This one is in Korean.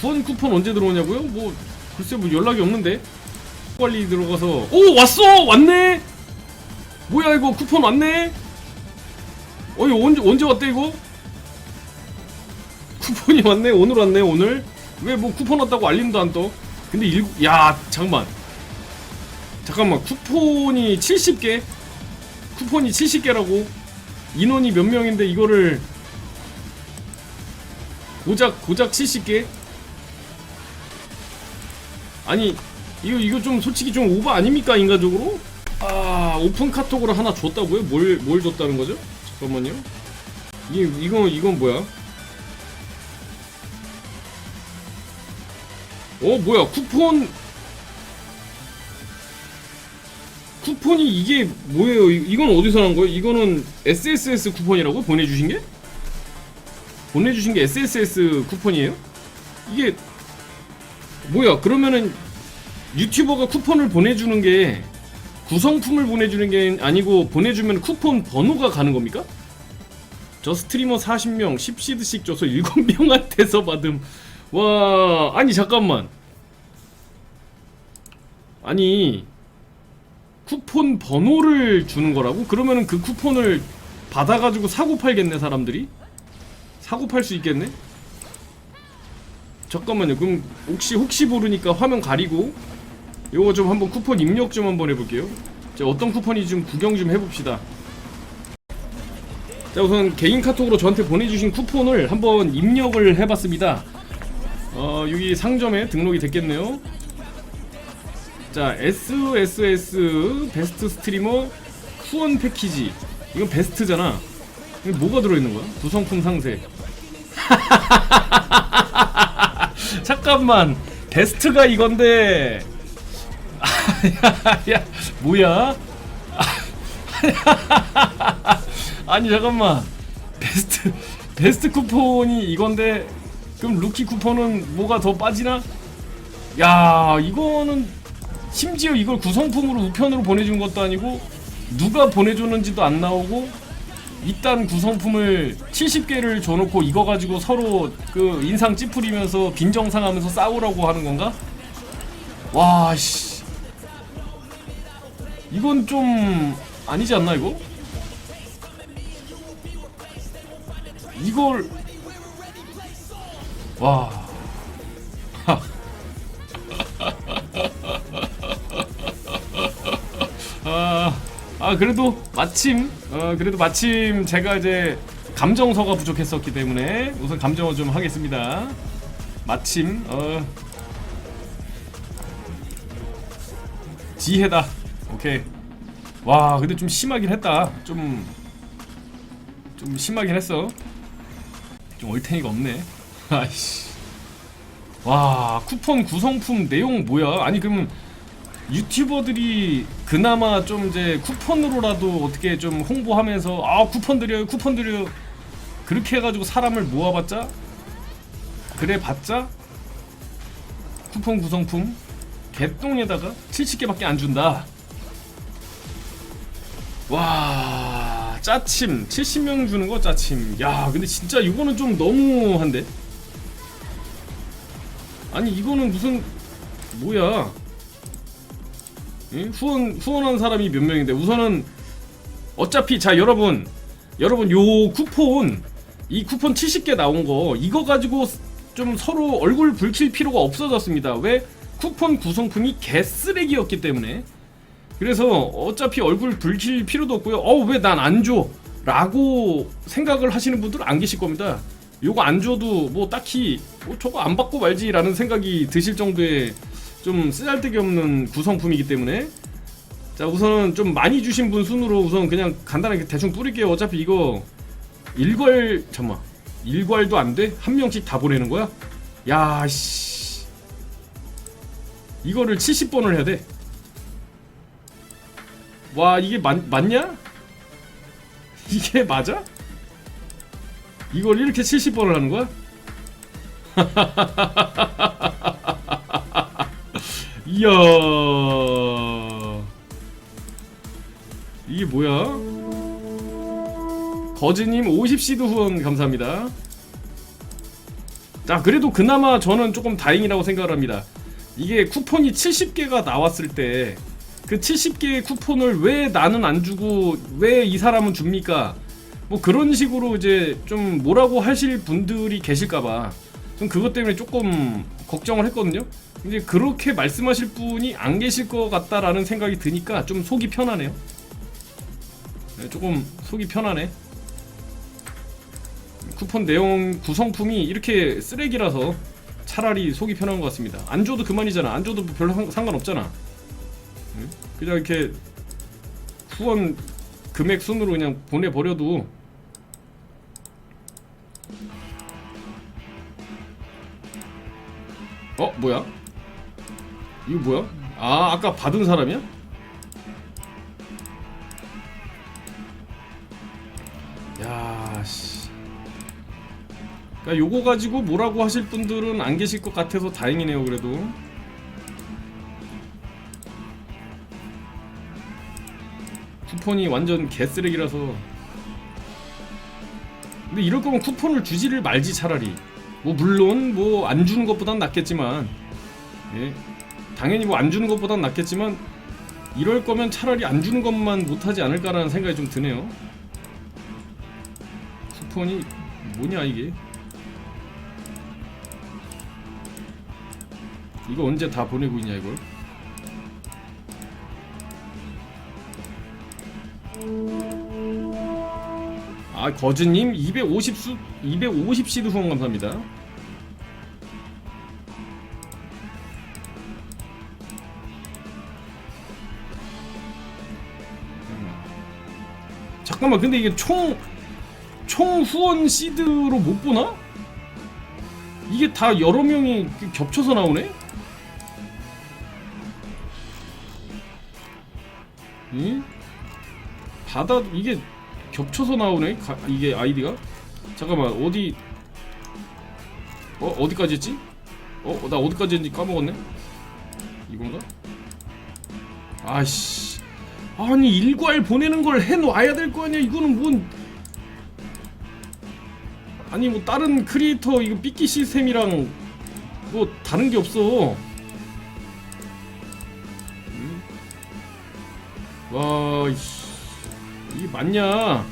후원 쿠폰 언제 들어오냐고요? 뭐 글쎄 뭐 연락이 없는데. 빨리 들어가서 오 왔어! 왔네! 뭐야 이거 쿠폰 왔네? 어 이거 언제 언제 왔대 이거? 쿠폰이 왔네? 오늘 왔네 오늘? 왜 뭐 쿠폰 왔다고 알림도 안 떠? 근데 일 야 잠깐만. 잠깐만 쿠폰이 70개? 쿠폰이 70개라고? 인원이 몇 명인데 이거를 고작 고작 70개 아니 이거 이거 좀 솔직히 좀 오버 아닙니까 인간적으로? 아 오픈 카톡으로 하나 줬다고요? 뭘뭘 줬다는 거죠? 잠깐만요. 이 이거 이건 뭐야? 어 뭐야 쿠폰 쿠폰이 이게 뭐예요? 이- 이건 어디서 난 거예요? 이거는 SSS 쿠폰이라고 보내주신 게? 보내주신 게 SSS 쿠폰이에요? 이게 뭐야? 그러면은 유튜버가 쿠폰을 보내주는 게 구성품을 보내주는 게 아니고 보내주면 쿠폰 번호가 가는 겁니까? 저 스트리머 40명 10시드씩 줘서 7명한테서 받음 와 아니 잠깐만 아니 쿠폰 번호를 주는 거라고? 그러면은 그 쿠폰을 받아가지고 사고 팔겠네 사람들이? 사고 팔 수 있겠네? 잠깐만요. 그럼 혹시 혹시 모르니까 화면 가리고 요거 좀 한번 쿠폰 입력 좀 한번 해볼게요. 자 어떤 쿠폰이 좀 구경 좀 해봅시다. 자 우선 개인 카톡으로 저한테 보내주신 쿠폰을 한번 입력을 해봤습니다. 어 여기 상점에 등록이 됐겠네요. 자 SSS 베스트 스트리머 후원 패키지. 이건 베스트잖아. 이게 뭐가 들어있는 거야? 구성품 상세 잠깐만 베스트가 이건데. 야, 야. 뭐야. 아니 잠깐만. 베스트 베스트 쿠폰이 이건데 그럼 루키 쿠폰은 뭐가 더 빠지나? 야 이거는 심지어 이걸 구성품으로 우편으로 보내준 것도 아니고 누가 보내줬는지도 안 나오고 일단 구성품을 70개를 줘놓고 이거 가지고 서로 그 인상 찌푸리면서 빈정상하면서 싸우라고 하는 건가? 와 씨. 이건 좀 아니지 않나 이거? 이걸 와. 아, 아 그래도 마침 어 그래도 마침 제가 이제 감정서가 부족했었기 때문에 우선 감정어 좀 하겠습니다. 마침 어 지혜다. 오케이. 와 근데 좀 심하긴 했다. 좀좀 심하긴 했어. 좀 얼탱이가 없네. 아이씨. 와 쿠폰 구성품 내용 뭐야? 아니 그러면 유튜버들이 그나마 좀 이제 쿠폰으로라도 어떻게 좀 홍보하면서 아 쿠폰 드려요 쿠폰 드려요. 그렇게 해가지고 사람을 모아봤자? 그래 봤자? 쿠폰 구성품? 개똥에다가 70개밖에 안 준다. 와 짜침. 70명 주는 거 짜침. 야 근데 진짜 이거는 좀 너무한데? 아니 이거는 무슨 뭐야 예? 후원 후원한 사람이 몇 명인데 우선은 어차피 자 여러분 여러분 요 쿠폰 이 쿠폰 70개 나온 거 이거 가지고 좀 서로 얼굴 붉힐 필요가 없어졌습니다. 왜 쿠폰 구성품이 개쓰레기였기 때문에 그래서 어차피 얼굴 붉힐 필요도 없고요. 어 왜 난 안 줘? 라고 생각을 하시는 분들 안 계실 겁니다. 요거 안 줘도 뭐 딱히 뭐 저거 안 받고 말지라는 생각이 드실 정도의 좀 쓰잘데기 없는 구성품이기 때문에 자 우선은 좀 많이 주신 분 순으로 우선 그냥 간단하게 대충 뿌릴게요 어차피 이거 일괄 잠만 일괄도 안 돼? 한 명씩 다 보내는 거야? 야씨 이거를 70번을 해야 돼? 와 이게 맞, 맞냐? 이게 맞아? 이걸 이렇게 70번을 하는 거야? 이야. 이게 뭐야? 거즈님 50시드 후원 감사합니다. 자 그래도 그나마 저는 조금 다행이라고 생각을 합니다. 이게 쿠폰이 70개가 나왔을 때 그 70개의 쿠폰을 왜 나는 안 주고 왜 이 사람은 줍니까? 뭐 그런 식으로 이제 좀 뭐라고 하실 분들이 계실까봐 좀 그것 때문에 조금 걱정을 했거든요 이제 그렇게 말씀하실 분이 안 계실 것 같다라는 생각이 드니까 좀 속이 편하네요 네, 조금 속이 편하네 쿠폰 내용 구성품이 이렇게 쓰레기라서 차라리 속이 편한 것 같습니다. 안 줘도 그만이잖아. 안 줘도 별로 상- 상관없잖아. 응? 그냥 이렇게 후원 금액 순으로 그냥 보내버려도 어 뭐야? 이거 뭐야? 아 아까 받은 사람이야? 야 씨. 그러니까 요거 가지고 뭐라고 하실 분들은 안 계실 것 같아서 다행이네요 그래도 쿠폰이 완전 개쓰레기라서 근데 이럴 거면 쿠폰을 주지를 말지 차라리 뭐 물론 뭐 안 주는 것보단 낫겠지만 예. 당연히 뭐 안 주는 것보단 낫겠지만 이럴 거면 차라리 안 주는 것만 못하지 않을까라는 생각이 좀 드네요. 쿠폰이 뭐냐 이게? 이거 언제 다 보내고 있냐 이걸 아 거즈님 250수 250시드 후원 감사합니다 음. 잠깐만 근데 이게 총 총 후원 시드로 못 보나? 이게 다 여러 명이 겹쳐서 나오네? 응? 받아 이게 겹쳐서 나오네. 가, 이게 아이디가? 잠깐만 어디 어 어디까지 했지? 어 나 어디까지 했는지 까먹었네. 이건가? 아씨. 아니 일괄 보내는 걸 해놔야 될 거 아니야? 이거는 뭔 아니 뭐 다른 크리에이터 이거 삐끼 시스템이랑 뭐 다른 게 없어. 음? 와 이씨 이게 맞냐